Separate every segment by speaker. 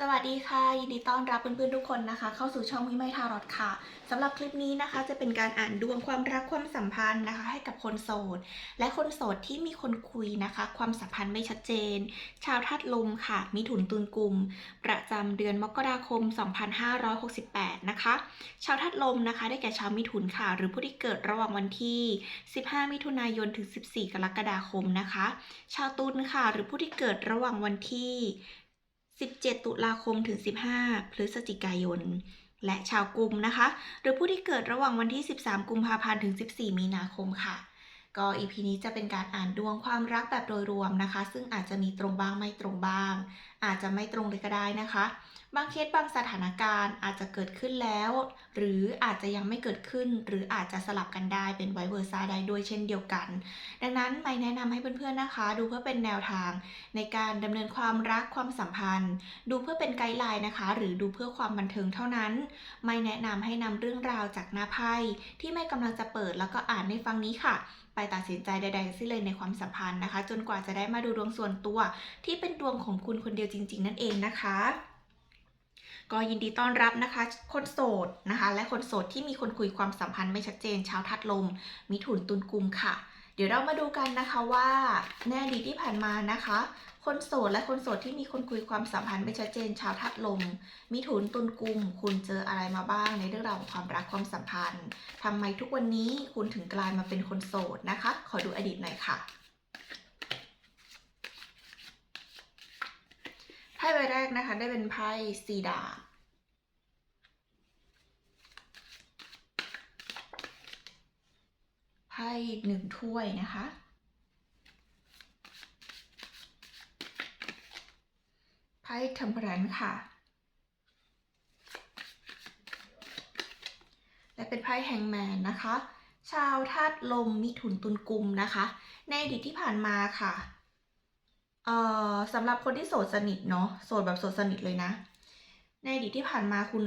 Speaker 1: สวัสดีค่ะ ยินดีต้อนรับเพื่อนๆทุกคนนะคะ เข้าสู่ช่องวิไมทารอดค่ะสำหรับคลิปนี้นะคะ จะเป็นการอ่านดวงความรักความสัมพันธ์นะคะ ให้กับคนโสด และคนโสดที่มีคนคุยนะคะ ความสัมพันธ์ไม่ชัดเจน ชาวธาตุลมค่ะมิถุนตุลกุมประจำเดือนมกราคม 2568 นะคะ ชาวธาตุลมนะคะ ได้แก่ชาวมิถุนค่ะ หรือผู้ที่เกิดระหว่างวันที่ 15 มิถุนายนถึง 14 กรกฎาคมนะคะ ชาวตุลค่ะ หรือผู้ที่เกิดระหว่างวันที่ 17 ตุลาคมถึง 15 พฤศจิกายน และชาวกุมนะคะ หรือผู้ที่เกิดระหว่างวันที่ 13 กุมภาพันธ์ถึง 14 มีนาคมค่ะ ก็อีพีนี้จะเป็นการอ่านดวงความรักแบบโดยรวมนะคะ ซึ่งอาจจะมีตรงบ้างไม่ตรงบ้าง อาจจะไม่ตรงเลยก็ได้นะคะ บางเคสบางสถานการณ์อาจจะเกิดขึ้นแล้ว หรืออาจจะยังไม่เกิดขึ้น หรืออาจจะสลับกันได้เป็นไวเวอร์ซ่าได้ด้วยเช่นเดียวกัน ดังนั้นไม่แนะนำให้เพื่อนๆนะคะ ดูเพื่อเป็นแนวทาง ในการดำเนินความรักความสัมพันธ์ ดูเพื่อเป็นไกด์ไลน์นะคะ หรือดูเพื่อความบันเทิงเท่านั้น ไม่แนะนำให้นำเรื่องราวจากหน้าไพ่ที่ไม่กำลังจะเปิดแล้วก็อ่านในฟังนี้ค่ะไปตัดสินใจใดๆสิ้นเลยในความสัมพันธ์นะคะ จนกว่าจะได้มาดูดวงส่วนตัว ที่เป็นดวงของคุณคนเดียวจริง ๆ นั่นเองนะคะ ก็ยินดีต้อนรับนะคะ คนโสดนะคะ และคนโสดที่มีคนคุยความสัมพันธ์ไม่ชัดเจน ชาวทัดลม มิถุนตุลกุมค่ะ เดี๋ยวเรามาดูกันนะคะว่าในอดีตที่ผ่านมานะคะ คนโสดและคนโสดที่มีคนคุยความสัมพันธ์ไม่ชัดเจน ชาวทัดลม มิถุนตุลกุม คุณเจออะไรมาบ้างในเรื่องราวของความรักความสัมพันธ์ทำไมทุกวันนี้คุณถึงกลายมาเป็นคนโสดนะคะ ขอดูอดีตหน่อยค่ะ พ่ใบแรกนะคะ ได้เป็นไพ่ซีดาบไพ่หนึ่งถ้วยนะคะ ไพ่เทมเพรันค่ะ และเป็นไพ่แฮงแมนนะคะ ชาวธาตุลมมิถุนตุลกุมนะคะ ในอดีตที่ผ่านมาค่ะ เอ่อสำหรับคนที่โสดสนิทเนาะโสดแบบโสดสนิทเลยนะ ในอดีตที่ผ่านมาคุณ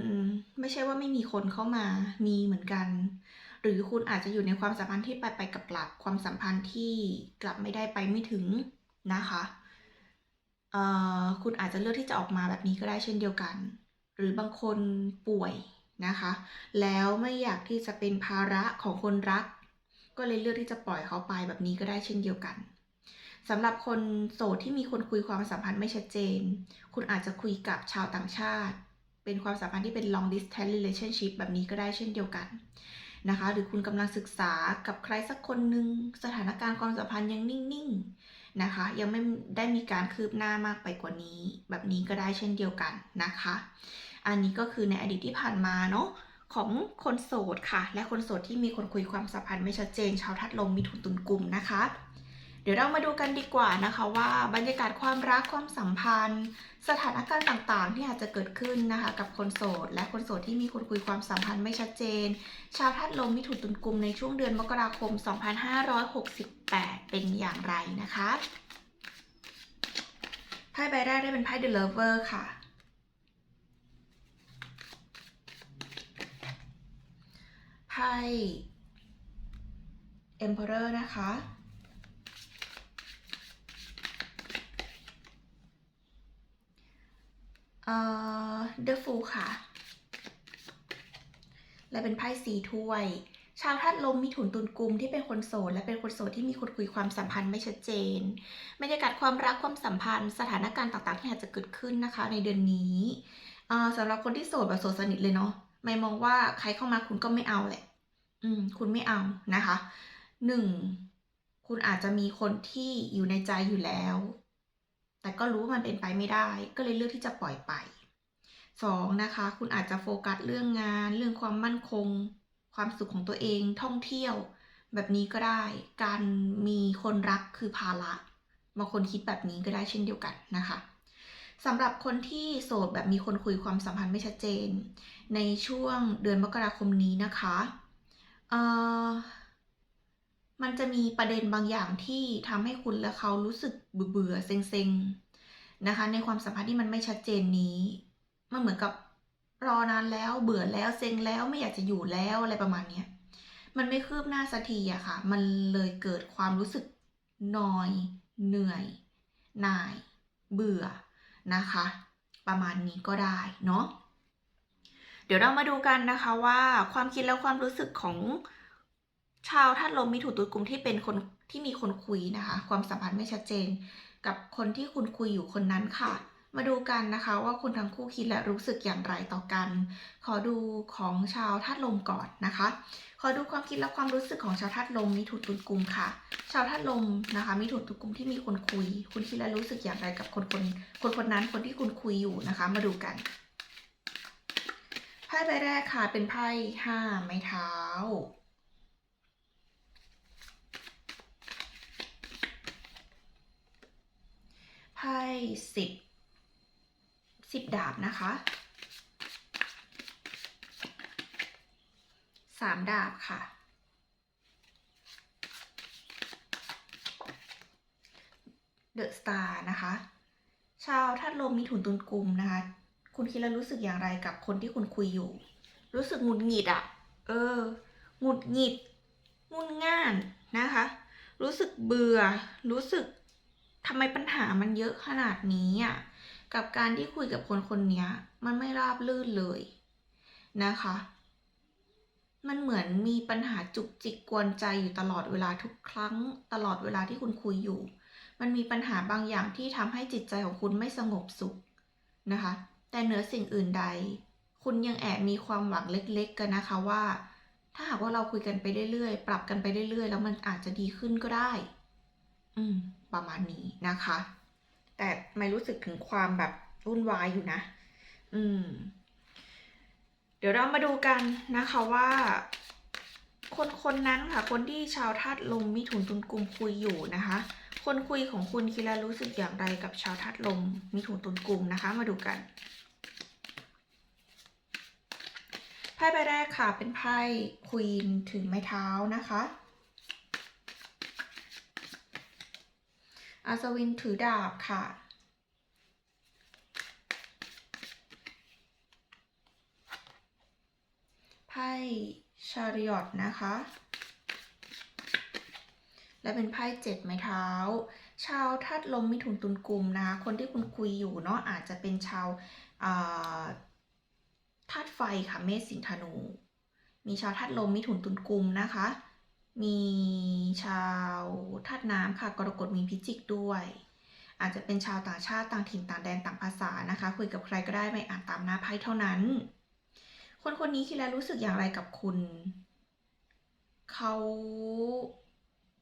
Speaker 1: ไม่ใช่ว่าไม่มีคนเข้ามามีเหมือนกัน หรือคุณอาจจะอยู่ในความสัมพันธ์ที่ไปไปกับกลับความสัมพันธ์ที่กลับไม่ได้ไปไม่ถึงนะคะเอ่อคุณอาจจะเลือกที่จะออกมาแบบนี้ก็ได้เช่นเดียวกัน หรือบางคนป่วยนะคะ แล้วไม่อยากที่จะเป็นภาระของคนรัก ก็เลยเลือกที่จะปล่อยเขาไปแบบนี้ก็ได้เช่นเดียวกัน สำหรับคนโสดที่มีคนคุยความสัมพันธ์ไม่ชัดเจน คุณอาจจะคุยกับชาวต่างชาติ เป็นความสัมพันธ์ที่เป็น long distance relationship แบบนี้ก็ได้เช่นเดียวกันนะคะ หรือคุณกำลังศึกษากับใครสักคนหนึ่งสถานการณ์ความสัมพันธ์ยังนิ่งๆนะคะ ยังไม่ได้มีการคืบหน้ามากไปกว่านี้ แบบนี้ก็ได้เช่นเดียวกันนะคะ อันนี้ก็คือในอดีตที่ผ่านมาเนาะของคนโสดค่ะ และคนโสดที่มีคนคุยความสัมพันธ์ไม่ชัดเจน ชาวทัดลมมิถุนตุลกุมนะคะ ดี๋ยวเรามาดูกันดีกว่านะคะว่าบรรยากาศความรักความสัมพันธ์ สถานการณ์ต่างๆ ที่อาจจะเกิดขึ้นนะคะกับคนโสด และคนโสดที่มีคนคุยความสัมพันธ์ไม่ชัดเจน ชาวทัดลมมิถุนตุลกุมในช่วงเดือนมกราคม 2568 เป็นอย่างไรนะคะไพ่ใบแรกได้เป็นไพ่ The Lover ค่ะไพ่ Emperor นะคะ เอ่อ The Fool ค่ะ และเป็นไพ่สีถ้วย ชาวธาตุลมมีถุนตุลกุมที่เป็นคนโสดและเป็นคนโสดที่มีคนคุยความสัมพันธ์ไม่ชัดเจนบรรยากาศความรักความสัมพันธ์ สถานการณ์ต่างๆ ที่อาจจะเกิดขึ้นนะคะ ในเดือนนี้สำหรับคนที่โสดแบบโสดสนิทเลยเนาะไม่มองว่าใครเข้ามาคุณก็ไม่เอาแหละ อืม คุณไม่เอานะคะหนึ่งคุณอาจจะมีคนที่อยู่ในใจอยู่แล้ว แต่ก็รู้ว่ามันเป็นไปไม่ได้ ก็เลยเลือกที่จะปล่อยไปสองนะคะ คุณอาจจะโฟกัสเรื่องงาน เรื่องความมั่นคง ความสุขของตัวเอง ท่องเที่ยว แบบนี้ก็ได้ การมีคนรักคือภาระบางคนคิดแบบนี้ก็ได้เช่นเดียวกันนะคะสำหรับคนที่โสดแบบมีคนคุยความสัมพันธ์ไม่ชัดเจน ในช่วงเดือนมกราคมนี้นะคะเอ่อ มันจะมีประเด็นบางอย่างที่ทำให้คุณและเขารู้สึกเบื่อเซ็งๆนะคะ ในความสัมพันธ์ที่มันไม่ชัดเจนนี้มันเหมือนกับรอนานแล้วเบื่อแล้วเซ็งแล้วไม่อยากจะอยู่แล้วอะไรประมาณเนี้ยมันไม่คืบหน้าสักทีอะค่ะ มันเลยเกิดความรู้สึกนอย เหนื่อยหน่าย เบื่อนะคะ ประมาณนี้ก็ได้เนาะเดี๋ยวเรามาดูกันนะคะว่าความคิดและความรู้สึกของ ชาวธาตุลมมีถุตุลกลุ่มที่เป็นคนที่มีคนคุยนะคะ ความสัมพันธ์ไม่ชัดเจน กับคนที่คุณคุยอยู่คนนั้นค่ะ มาดูกันนะคะว่าคุณทั้งคู่คิดและรู้สึกอย่างไรต่อกัน ขอดูของชาวธาตุลมก่อนนะคะ ขอดูความคิดและความรู้สึกของชาวธาตุลมมีถุตุลกลุ่มค่ะ ชาวธาตุลมนะคะ มีถุตุลกลุ่มที่มีคนคุย คุณคิดและรู้สึกอย่างไรกับคนคนคนคนนั้นคนที่คุณคุยอยู่นะคะ มาดูกันไพ่ใบแรกค่ะเป็นไพ่ห้าไม้เท้า ไพ่สิบสิบดาบนะคะสามดาบค่ะ เดอะสตาร์นะคะ ชาวธาตุลมมีถุนตุนกลุ่มนะคะ คุณคิดแล้วรู้สึกอย่างไรกับคนที่คุณคุยอยู่ รู้สึกหงุดหงิดอะ่ะ เออ หงุดหงิดงุนง่านนะคะ รู้สึกเบื่อ รู้สึก ทำไมปัญหามันเยอะขนาดนี้อะกับการที่คุยกับคนคนนี้มันไม่ราบลื่นเลยนะคะ มันเหมือนมีปัญหาจุกจิกกวนใจอยู่ตลอดเวลาทุกครั้ง ตลอดเวลาที่คุณคุยอยู่ มันมีปัญหาบางอย่างที่ทำให้จิตใจของคุณไม่สงบสุขนะคะ แต่เหนือสิ่งอื่นใด คุณยังแอบมีความหวังเล็ก ๆ กันนะคะว่า ถ้าหากว่าเราคุยกันไปเรื่อยๆ ปรับกันไปเรื่อยๆ แล้วมันอาจจะดีขึ้นก็ได้ อืม ประมาณนี้นะคะ แต่ไม่รู้สึกถึงความแบบวุ่นวายอยู่นะ อืม เดี๋ยวเรามาดูกันนะคะว่า คนคนนั้นค่ะ คนที่ชาวธาตุลมมิถุนตุลกุมคุยอยู่นะคะ คนคุยของคุณคิดแล้วรู้สึกอย่างไรกับชาวธาตุลมมิถุนตุลกุมนะคะ มาดูกันไพ่ใบแรกค่ะเป็นไพ่ควีนถึงไม้เท้านะคะ อาสวินถือดาบค่ะ ไพ่ชาริอตนะคะ และเป็นไพ่เจ็ดไม้เท้า ชาวธาตุลมมิถุนตุลกุมนะคะ คนที่คุณคุยอยู่เนาะอาจจะเป็นชาวธาตุไฟค่ะ เมษสิงธนู มีชาวธาตุลมมิถุนตุลกุมนะคะ มีชาวธาตุน้ำค่ะ กรกฎมีพิจิกด้วย อาจจะเป็นชาวต่างชาติต่างถิ่นต่างแดนต่างภาษานะคะ คุยกับใครก็ได้ไม่อ่านตามหน้าไพ่เท่านั้น คนคนนี้คิดแล้วรู้สึกอย่างไรกับคุณ เขา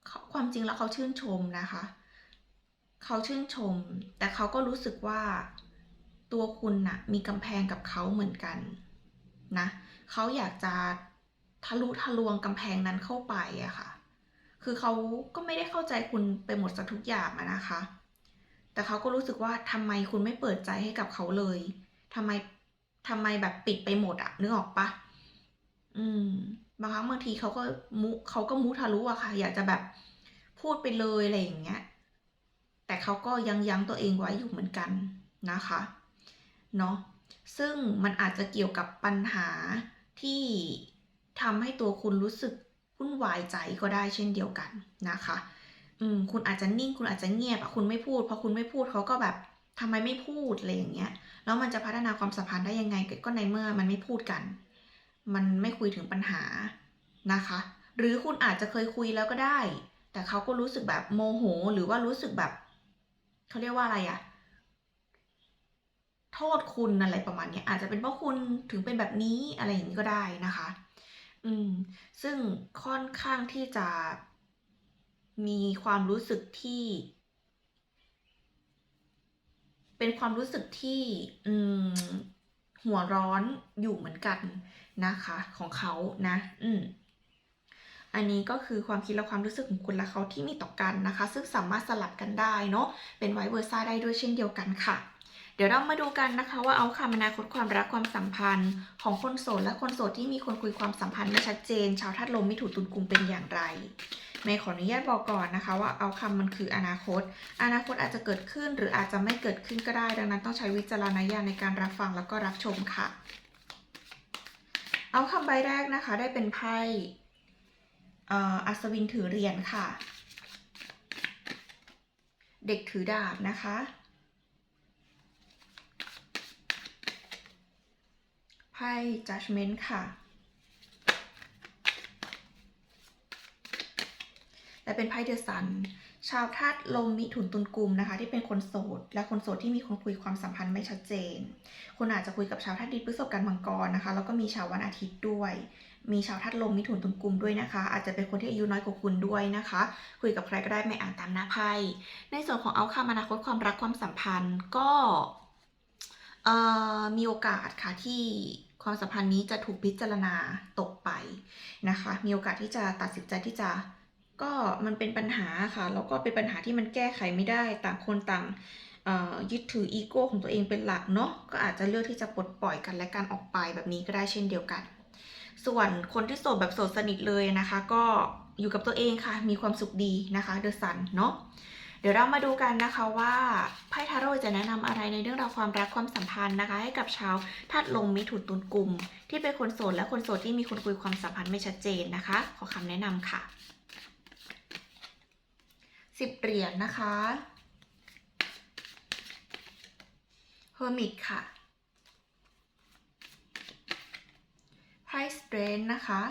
Speaker 1: เขาความจริงแล้วเขาชื่นชมนะคะ เขาชื่นชม แต่เขาก็รู้สึกว่าตัวคุณน่ะมีกำแพงกับเขาเหมือนกันนะ เขาอยากจะ ทะลุทะลวงกำแพงนั้นเข้าไปอะค่ะ คือเขาก็ไม่ได้เข้าใจคุณไปหมดสักทุกอย่างนะคะ แต่เขาก็รู้สึกว่าทำไมคุณไม่เปิดใจให้กับเขาเลยทำไมทำไมแบบปิดไปหมดอะนึกออกปะอืม บางครั้งบางทีเขาก็มุเขาก็มุทะลุอะค่ะ อยากจะแบบพูดไปเลยอะไรอย่างเงี้ย แต่เขาก็ยังยั้งตัวเองไว้อยู่เหมือนกันนะคะ เนาะซึ่งมันอาจจะเกี่ยวกับปัญหาที่ ทำให้ตัวคุณรู้สึกวุ่นวายใจก็ได้เช่นเดียวกันนะคะ อืมคุณอาจจะนิ่งคุณอาจจะเงียบอะคุณไม่พูดพอคุณไม่พูดเขาก็แบบทำไมไม่พูดอะไรอย่างเงี้ย แล้วมันจะพัฒนาความสัมพันธ์ได้ยังไงก็ในเมื่อมันไม่พูดกัน มันไม่คุยถึงปัญหานะคะ หรือคุณอาจจะเคยคุยแล้วก็ได้ แต่เขาก็รู้สึกแบบโมโหหรือว่ารู้สึกแบบเขาเรียกว่าอะไรอะโทษคุณอะไรประมาณนี้อาจจะเป็นเพราะคุณถึงเป็นแบบนี้อะไรอย่างนี้ก็ได้นะคะ อืม ซึ่งค่อนข้างที่จะมีความรู้สึกที่ เป็นความรู้สึกที่ อืม หัวร้อนอยู่เหมือนกันนะคะ ของเขานะ อืมอันนี้ก็คือความคิดและความรู้สึกของคุณและเขาที่มีต่อกันนะคะ ซึ่งสามารถสลับกันได้เนาะเป็นไวเวอร์ซ่าได้ด้วยเช่นเดียวกันค่ะ เดี๋ยวเรามาดูกันนะคะ ว่าเอาคำอนาคตความรักความสัมพันธ์ ของคนโสดและคนโสดที่มีคนคุยความสัมพันธ์ไม่ชัดเจน ชาวธาตุลมมิถุนตุลกุมเป็นอย่างไรเมย์ขออนุญาตบอกก่อนนะคะ ว่าเอาคำมันคืออนาคต อนาคตอาจจะเกิดขึ้นหรืออาจจะไม่เกิดขึ้นก็ได้ ดังนั้นต้องใช้วิจารณญาณในการรับฟังแล้วก็รับชมค่ะ เอาคำใบแรกนะคะ ได้เป็นไพ่อัศวินถือเหรียญค่ะ เด็กถือดาบนะคะ ไพ่ judgment ค่ะ และเป็นไพ่เดอะซัน ชาวธาตุลมมิถุนตุลกุมนะคะ ที่เป็นคนโสด และคนโสดที่มีคนคุยความสัมพันธ์ไม่ชัดเจน คุณอาจจะคุยกับชาวธาตุดินพฤษภกันมังกรนะคะ แล้วก็มีชาววันอาทิตย์ด้วย มีชาวธาตุลมมิถุนตุลกุมด้วยนะคะ อาจจะเป็นคนที่อายุน้อยกว่าคุณด้วยนะคะ คุยกับใครก็ได้ไม่อ่านตามหน้าไพ่ ในส่วนของเอาคำอนาคตความรักความสัมพันธ์ก็มีโอกาสค่ะที่ ความสัมพันธ์นี้จะถูกพิจารณาตกไปนะคะ มีโอกาสที่จะตัดสินใจที่จะก็มันเป็นปัญหาค่ะแล้วก็เป็นปัญหาที่มันแก้ไขไม่ได้ต่างคนต่างยึดถืออีโก้ของตัวเองเป็นหลักเนาะก็อาจจะเลือกที่จะปลดปล่อยกันและการออกไปแบบนี้ก็ได้เช่นเดียวกัน ส่วนคนที่โสดแบบโสดสนิทเลยนะคะ ก็อยู่กับตัวเองค่ะมีความสุขดีนะคะเดอะซันเนาะ เดี๋ยวเรามาดูกันนะคะว่าไพ่ทาโร่จะแนะนำอะไรในเรื่องราวความรักความสัมพันธ์นะคะ ให้กับชาวธาตุลมมิถุนตุลกลุ่ม ที่เป็นคนโสดและคนโสดที่มีคนคุยความสัมพันธ์ไม่ชัดเจนนะคะ ขอคำแนะนำค่ะสิบเหรียญนะคะเฮอร์มิตค่ะไพ่สเตรนนะคะ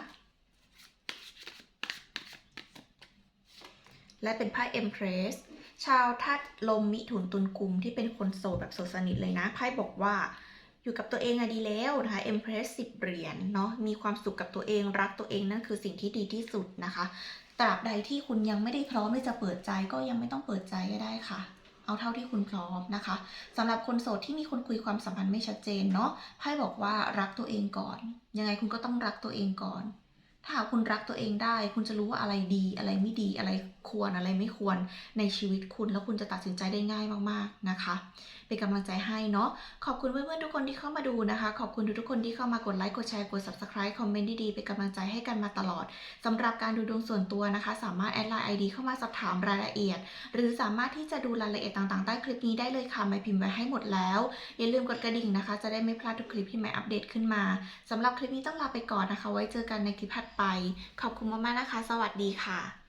Speaker 1: และเป็นไพ่ Empress ชาวธาตุลมมิถุนตุลกุมที่เป็นคนโสดแบบโสดสนิทเลยนะไพ่บอกว่าอยู่กับตัวเองอะดีแล้วนะคะ Empress 10เหรียญเนาะมีความสุขกับตัวเองรักตัวเองนั่นคือสิ่งที่ดีที่สุดนะคะ ตราบใดที่คุณยังไม่ได้พร้อมที่จะเปิดใจก็ยังไม่ต้องเปิดใจก็ได้ค่ะ เอาเท่าที่คุณพร้อมนะคะสำหรับคนโสดที่มีคนคุยความสัมพันธ์ไม่ชัดเจนเนาะไพ่บอกว่ารักตัวเองก่อน ยังไงคุณก็ต้องรักตัวเองก่อน ถ้าหากคุณรักตัวเองได้ คุณจะรู้ว่าอะไรดี อะไรไม่ดี อะไรควร อะไรไม่ควรในชีวิตคุณ แล้วคุณจะตัดสินใจได้ง่ายมากๆนะคะ เป็นกำลังใจให้เนาะ ขอบคุณเพื่อนๆทุกคนที่เข้ามาดูนะคะ ขอบคุณทุกๆคนที่เข้ามากดไลค์ กดแชร์ กด subscribe คอมเมนต์ดีๆ เป็นกำลังใจให้กันมาตลอดสำหรับการดูดวงส่วนตัวนะคะ สามารถแอดไลน์ ID เข้ามาสอบถามรายละเอียด หรือสามารถที่จะดูรายละเอียดต่างๆ ใต้คลิปนี้ได้เลยค่ะไม่พิมพ์ไว้ให้หมดแล้ว อย่าลืมกดกระดิ่งนะคะ จะได้ไม่พลาดทุกคลิปที่ใหม่อัปเดตขึ้นมาสำหรับคลิปนี้ต้องลาไปก่อนนะคะ ไว้เจอกันในคลิปถัดไป ขอบคุณมากๆนะคะ สวัสดีค่ะ